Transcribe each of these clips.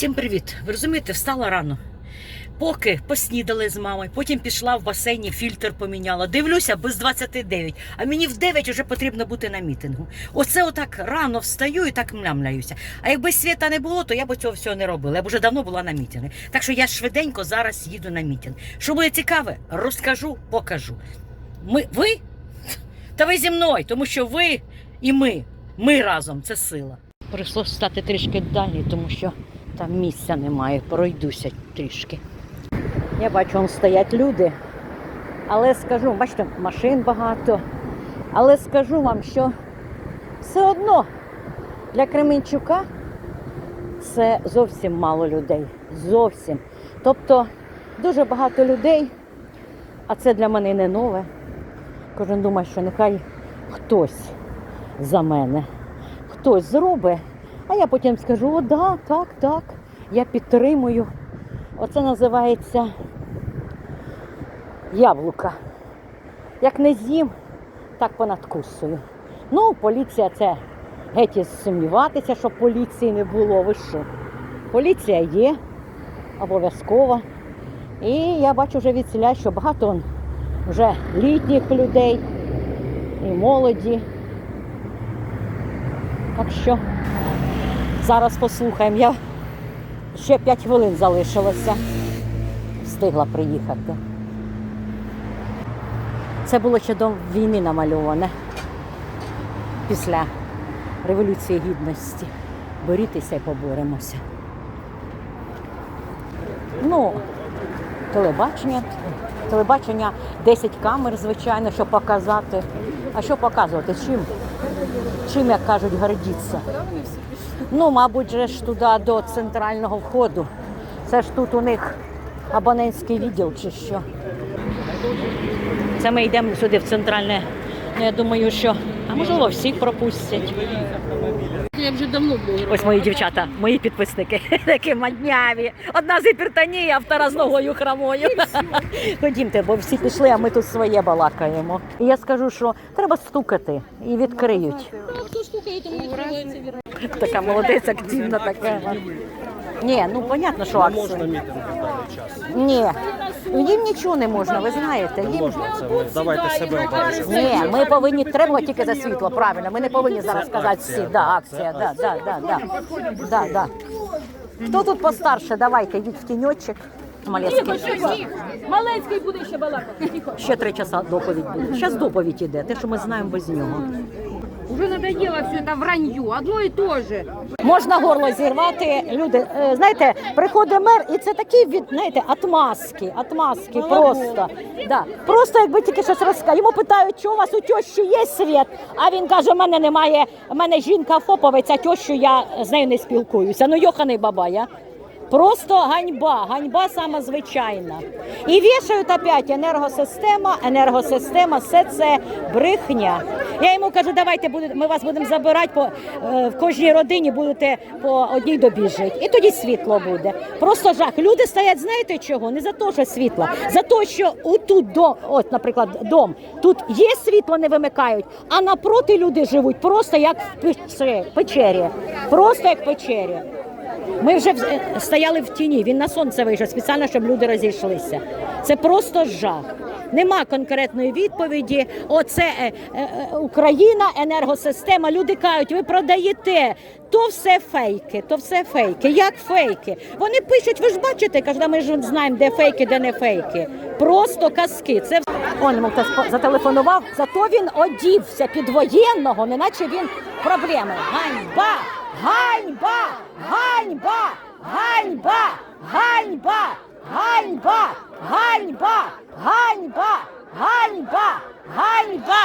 Всім привіт! Ви розумієте, встала рано. Поки поснідали з мамою, потім пішла в басейні, фільтр поміняла. Дивлюся, без 29, а мені в 9 вже потрібно бути на мітингу. Оце отак рано встаю і так млямляюся. А якби світа не було, то я б цього всього не робила. Я б вже давно була на мітингу. Так що я швиденько зараз їду на мітинг. Що буде цікаве, розкажу, покажу. Ми, ви? Та ви зі мною, тому що ви і ми. Ми разом це сила. Прийшлося стати трішки далі, тому що там місця немає. Пройдуся трішки. Я бачу, вон стоять люди. Але скажу, бачите, машин багато. Але скажу вам, що все одно для Кременчука це зовсім мало людей. Зовсім. Тобто дуже багато людей, а це для мене не нове. Кожен думає, що нехай хтось за мене, хтось зробить, а я потім скажу, о, да, так, так, я підтримую. Оце називається яблука. Як не з'їм, так понадкусую. Ну, поліція це геть і сумніватися, що поліції не було. Ви що? Поліція є, обов'язково. І я бачу вже відсіля, що багато вже літніх людей і молоді. Так що зараз послухаємо. Я ще 5 хвилин залишилося. Встигла приїхати. Це було ще до війни намальоване після Революції Гідності. Борітеся і поборемося. Ну, телебачення. Телебачення 10 камер, звичайно, щоб показати. А що показувати? Чим? Чим, як кажуть, гордіться? Ну, мабуть, же ж туди до центрального входу. Це ж тут у них абонентський відділ чи що. Це ми йдемо сюди в центральне. Ну, я думаю, що. А можливо, всіх пропустять. Я вже давно був. Ось мої дівчата, мої підписники, такі мадняві. Одна з гіпертонії, а втора з ногою хромою. Ходімте, бо всі пішли, а ми тут своє балакаємо. І я скажу, що треба стукати і відкриють. Хто стукає, тому відкривається. Така молодець, активна така. Ні, ну понятно, що Можна акція. мітинг в час. Ні, їм нічого не можна, ви знаєте. Їм... Можна це ми давайте себе обережемо. Ні, ми повинні треба тільки за світло, правильно. Ми не повинні зараз сказати всі. Да, акція, да, да, да, да. Да, да. Хто тут постарше? Давайте, йдіть в тіньочок. Малецький. Малецький буде ще балакати. Тихо. Ще три часа доповідь буде. Зараз доповідь іде, те, що ми знаємо без нього. Уже надоело все это вранье, одно и то же. Можна горло зірвати. Люди, е, знаєте, приходить мер, і це такі від знаєте, отмазки, отмазки просто. Да. Просто якби тільки щось розказав. Йому питають, що у вас у тещі є світ, а він каже, у мене немає, у мене жінка фоповець, а тещу я з нею не спілкуюся. Ну йоханий бабая. Просто ганьба, ганьба сама звичайна. І вішають опять енергосистема, енергосистема, все це брехня. Я йому кажу, давайте ми вас будемо забирати по е, в кожній родині будете по одній добі жити. І тоді світло буде. Просто жах. Люди стоять, знаєте чого? Не за те, що світло, за те, що отут дом, от, наприклад, дом, тут є світло, не вимикають, а напроти люди живуть просто як в печері. Просто як в печері. Ми вже е, стояли в тіні. Він на сонце вийшов спеціально, щоб люди розійшлися. Це просто жах. Нема конкретної відповіді. Оце е, е, е, Україна, енергосистема. Люди кажуть, ви продаєте. То все фейки, то все фейки. Як фейки? Вони пишуть, ви ж бачите, кажуть, ми ж знаємо, де фейки, де не фейки. Просто казки. Це Он йому зателефонував, зато він одівся під воєнного, неначе він проблеми. Ганьба! Ганьба! Ганьба! Ганьба! Ганьба! Ганьба! Ганьба! Ганьба! Ганьба! Ганьба!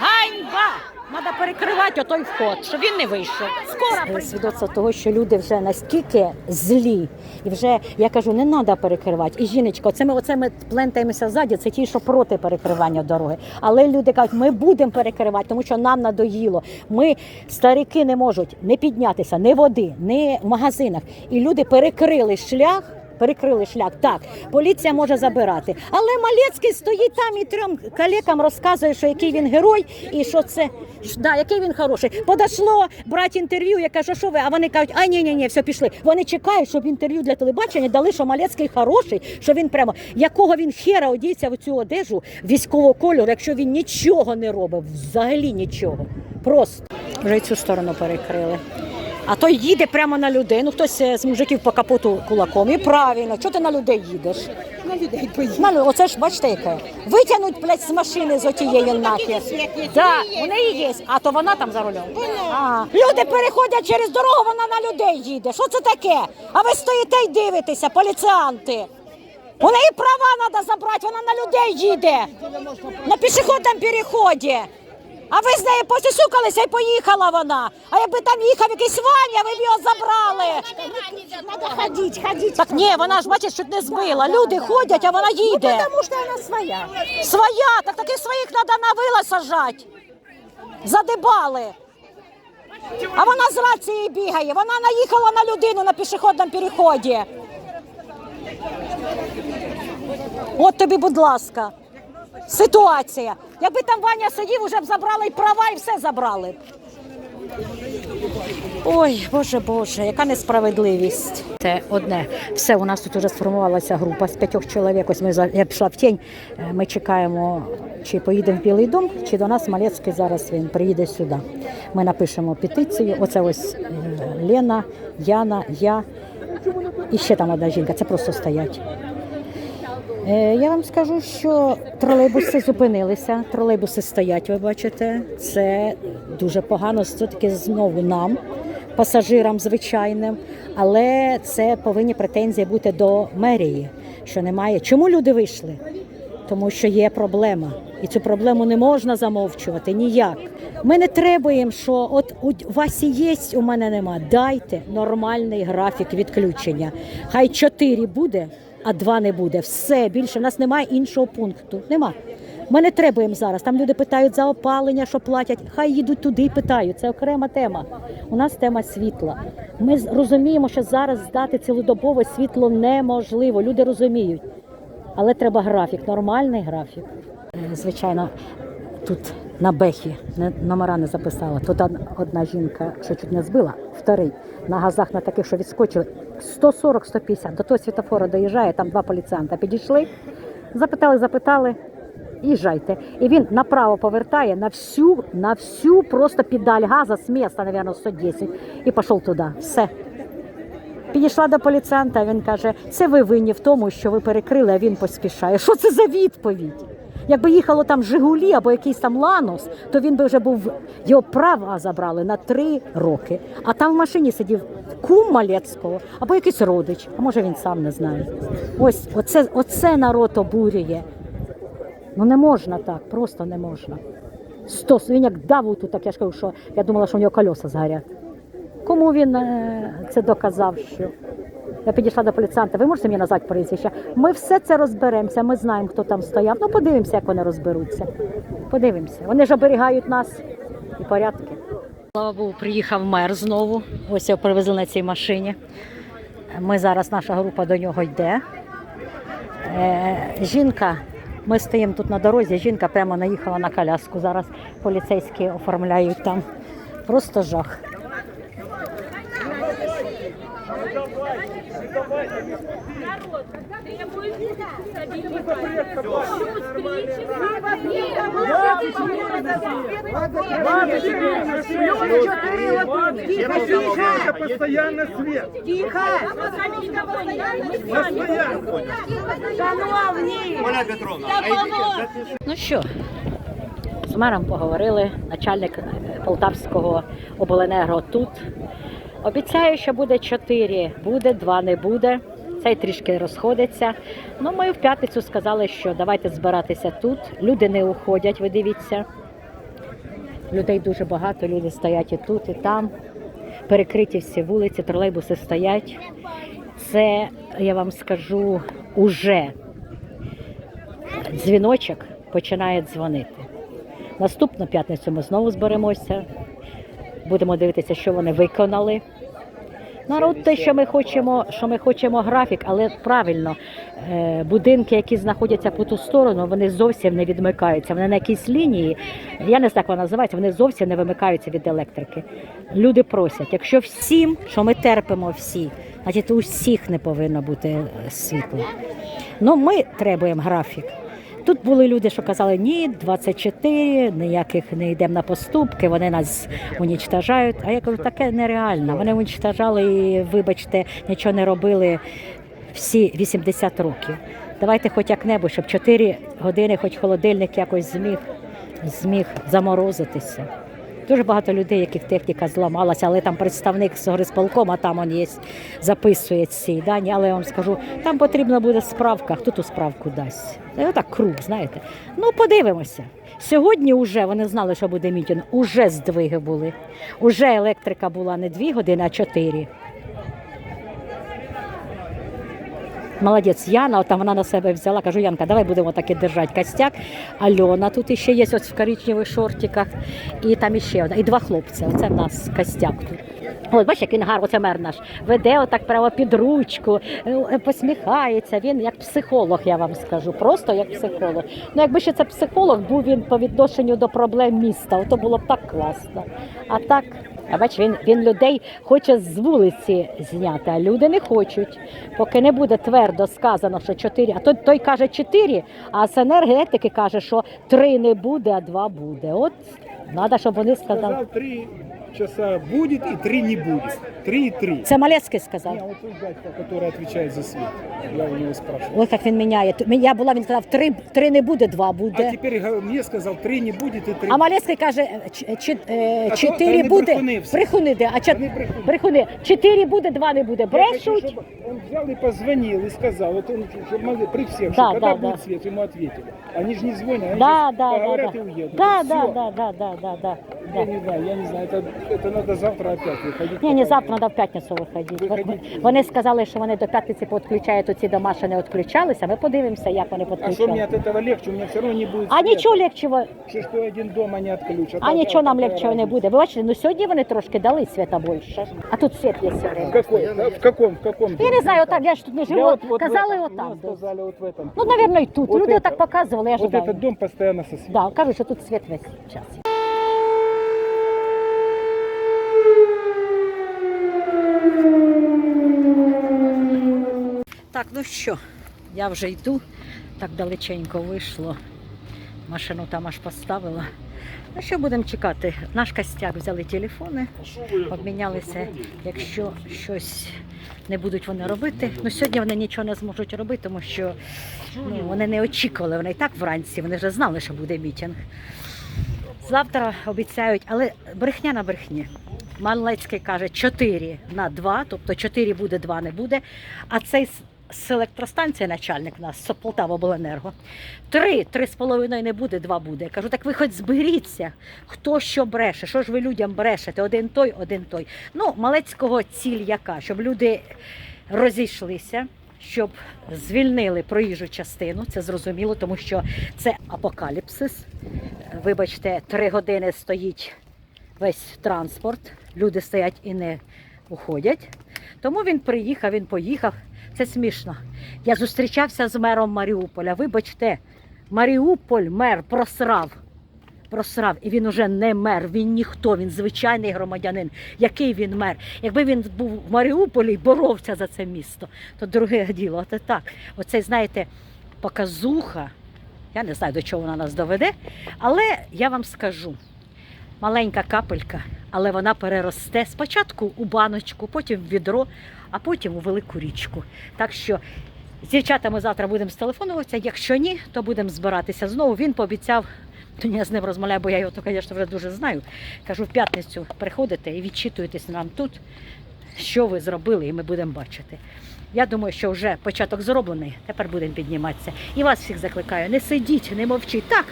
Ганьба! Треба перекривати отой вход, щоб він не вийшов. Скоро свідоцтво того, що люди вже настільки злі, і вже я кажу, не треба перекривати. І жіночко, це ми оце ми плентаємося ззаді, це ті, що проти перекривання дороги. Але люди кажуть, ми будемо перекривати, тому що нам надоїло. Ми старики не можуть не піднятися, ні води, ні в магазинах. І люди перекрили шлях. Перекрили шлях. Так, поліція може забирати. Але Малецький стоїть там і трьом колегам розказує, що який він герой і що це да, який він хороший. Подошло брати інтерв'ю. Я кажу, що ви? А вони кажуть, а ні, ні, ні, все пішли. Вони чекають, щоб інтерв'ю для телебачення дали, що Малецький хороший, що він прямо якого він хера одівся в цю одежу військового кольору, якщо він нічого не робив, взагалі нічого. Просто вже цю сторону перекрили. А той їде прямо на людей. Ну хтось е, з мужиків по капоту кулаком. І правильно, чого ти на людей їдеш? На людей поїдеш. Оце ж бачите, яке. Витягнуть блядь, з машини з отієї нахер. Да, у неї є, а то вона там за рулем. А, люди переходять через дорогу, вона на людей їде. Що це таке? А ви стоїте й дивитеся, поліціанти. У неї права треба забрати, вона на людей їде. На пішохідному переході. А ви з нею посісукалися і поїхала вона. А якби там їхав якийсь Ваня, ви б його забрали. Надо ходить, ходить. Так ні, вона ж бачиш, чуть не збила. Люди ходять, а вона їде. Потому что она своя. Своя, так таких своїх треба на вила сажати. Задибали. А вона з рацією бігає. Вона наїхала на людину на пішохідному переході. От тобі, будь ласка, ситуація. Якби там Ваня сидів, уже б забрали і права, і все забрали. Ой, боже Боже, яка несправедливість. Це одне. Все, у нас тут вже сформувалася група з п'ятьох чоловік. Ось ми я пішла в тінь. Е, Ми чекаємо, чи поїдемо в Білий дом, чи до нас Малецький зараз він приїде сюди. Ми напишемо петицію. Оце ось е, Лена, Яна, я і ще там одна жінка. Це просто стоять. Е, Я вам скажу, що тролейбуси зупинилися, тролейбуси стоять, ви бачите. Це дуже погано. Це таки знову нам, пасажирам звичайним. Але це повинні претензії бути до мерії, що немає. Чому люди вийшли? Тому що є проблема, і цю проблему не можна замовчувати ніяк. Ми не требуємо, що от у вас і є, у мене нема. Дайте нормальний графік відключення. Хай чотири буде, а два не буде. Все більше в нас немає іншого пункту. Нема. Ми не требуємо зараз. Там люди питають за опалення, що платять. Хай їдуть туди і питають. Це окрема тема. У нас тема світла. Ми розуміємо, що зараз здати цілодобове світло неможливо. Люди розуміють. Але треба графік, нормальний графік. Е, Звичайно, тут на бехі не- номера не записала. Тут одна жінка, що чуть не збила, вторий на газах на таких, що відскочили 140-150. До того світофора доїжджає, там два поліціянта підійшли, запитали, запитали. Їжджайте. І він направо повертає на всю, на всю просто педаль газа з міста, мабуть, 110, і пішов туди. Все. Підійшла до поліціянта, він каже: це ви винні в тому, що ви перекрили, а він поспішає. Що це за відповідь? Якби їхало там Жигулі або якийсь там Ланос, то він би вже був його права забрали на три роки. А там в машині сидів кум Малецького або якийсь родич, а може він сам не знає. Ось оце, оце народ обурює. Ну не можна так, просто не можна. Стос, він як дав тут, так я ж кажу, що я думала, що у нього кольоса згорять. Кому він е, це доказав? Що я підійшла до поліціянта. Ви можете мені назвати прізвище? Ми все це розберемося. Ми знаємо, хто там стояв. Ну подивимося, як вони розберуться. Подивимося. Вони ж оберігають нас і порядки. Слава Богу, приїхав мер знову. Ось його привезли на цій машині. Ми зараз, наша група до нього йде. Е, жінка, ми стоїмо тут на дорозі. Жінка прямо наїхала на коляску. Зараз поліцейські оформляють там. Просто жах. Постоянно свет. Ну що, з мером поговорили, начальник е, Полтавського обленерго тут. Обіцяю, що буде чотири, буде, два не буде. Цей трішки розходиться. Ну, ми в п'ятницю сказали, що давайте збиратися тут. Люди не уходять, ви дивіться. Людей дуже багато, люди стоять і тут, і там. Перекриті всі вулиці, тролейбуси стоять. Це, я вам скажу, уже дзвіночок починає дзвонити. Наступну п'ятницю ми знову зберемося. Будемо дивитися, що вони виконали. Народ те, що ми хочемо, що ми хочемо графік, але правильно, е, будинки, які знаходяться по ту сторону, вони зовсім не відмикаються. Вони на якійсь лінії, я не знаю, як вона називається, вони зовсім не вимикаються від електрики. Люди просять, якщо всім, що ми терпимо всі, значить у всіх не повинно бути е, світло. Ну ми требуємо графік. Тут були люди, що казали, ні, 24, ніяких не йдемо на поступки, вони нас унічтажають. А я кажу, таке нереально. Вони унічтажали і, вибачте, нічого не робили всі 80 років. Давайте хоч як-небудь, щоб 4 години, хоч холодильник якось зміг, зміг заморозитися. Дуже багато людей, яких техніка зламалася, але там представник з горисполкома, там он є, записує ці дані. Але я вам скажу, там потрібна буде справка. Хто ту справку дасть? І отак круг, знаєте. Ну, подивимося. Сьогодні вже вони знали, що буде мітінг, уже здвиги були. Уже електрика була не дві години, а чотири. Молодець, Яна, от там вона на себе взяла. Кажу, Янка, давай будемо таки держати костяк. Альона тут іще є ось в коричневих шортиках. І там іще одна. І два хлопці. Оце в нас костяк тут. От бачиш, як він гарно, оце мер наш. Веде отак прямо під ручку, е, посміхається. Він як психолог, я вам скажу. Просто як психолог. Ну, якби ще це психолог, був він по відношенню до проблем міста, то було б так класно. А так. А бач, він, він людей хоче з вулиці зняти, а люди не хочуть. Поки не буде твердо сказано, що чотири, а той, той каже чотири, а з енергетики каже, що три не буде, а два буде. От треба, щоб вони сказали. Сказав три часа будет и три не будет. Три и три. Це Малецький сказав. Не, вот тут дядька, который отвечает за свет. Я у него спрашивал. Ось як він міняє. Т- Я була, він сказав, три, три не буде, два А буде. теперь га- мне сказал, три не будет и три. А Малецький каже, ч- ч- е, А то чотири вони буде. брехуни всі. Брехуни, де, а чот- Вони брехуни. брехуни. Чотири буде, два не буде. Я хочу, Брешуть. чтобы он взял и позвонил и сказал, вот он, чтобы могли при всех, Да, что когда да, будет да. свет, ему ответили. Они же не звонят, они Да, же да, да, поговорят да. и уедут. Да, И да, всё. да, да, да, да, да. Я да. не знаю, я не знаю, это, это надо завтра опять выходить. Ні, не пока- завтра, треба в п'ятницю виходити. Виходіть. Вони сказали, що вони до п'ятниці підключають оці дома, що не відключалися. Ми подивимося, як вони А что мне підключають. от этого легче? У меня все равно не будет А света. нічого легчого, Что, что один дом они отключат. а нічого нам какая легчого не разница? буде. Ви бачите, ну сьогодні вони трошки дали світа більше. А тут світ є В сьогодні. какой? Да, В каком? В каком? Я не знаю, отак, я ж тут не живу. Я вот- вот в Казали этом. отам. Мне десь. сказали вот в этом. Ну, мабуть, і тут. Вот Люди это- так показували, я ж Вот знаю. этот дом постоянно со светом. Да, кажуть, що тут світ весь час. Ну що, я вже йду, так далеченько вийшло. Машину там аж поставила. Ну що будемо чекати? Наш костяк взяли телефони, обмінялися, якщо щось не будуть вони робити. Ну сьогодні вони нічого не зможуть робити, тому що ну, вони не очікували. Вони і так вранці, вони вже знали, що буде мітинг. Завтра обіцяють, але брехня на брехні. Малецький каже 4 на 2, тобто 4 буде, 2 не буде. А цей з- з електростанції начальник у нас з Полтава обленерго. 3, 3,5 не буде, 2 буде. Я кажу, так ви хоч зберіться, хто що бреше, що ж ви людям брешете? Один той, один той. Ну, Малецького ціль яка? Щоб люди розійшлися. Щоб звільнили проїжджу частину, це зрозуміло, тому що це апокаліпсис. Вибачте, три години стоїть весь транспорт, люди стоять і не уходять. Тому він приїхав, він поїхав. Це смішно. Я зустрічався з мером Маріуполя. Вибачте, Маріуполь мер просрав. Просрав, і він уже не мер, він ніхто, він звичайний громадянин. Який він мер? Якби він був в Маріуполі і боровся за це місто, то друге діло. От так. Оцей, знаєте, показуха. Я не знаю, до чого вона нас доведе, але я вам скажу: маленька капелька, але вона переросте спочатку у баночку, потім в відро, а потім у велику річку. Так що з дівчатами завтра будемо стелефонуватися. Якщо ні, то будемо збиратися. Знову він пообіцяв. То я з ним розмовляю, бо я його, то, звісно, вже дуже знаю. Кажу, в п'ятницю приходите і відчитуєтесь нам тут, що ви зробили, і ми будемо бачити. Я думаю, що вже початок зроблений, тепер будемо підніматися. І вас всіх закликаю, не сидіть, не мовчіть. Так,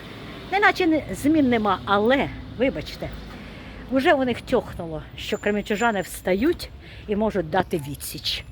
не, змін нема, але, вибачте, вже у них тьохнуло, що кремічужани встають і можуть дати відсіч.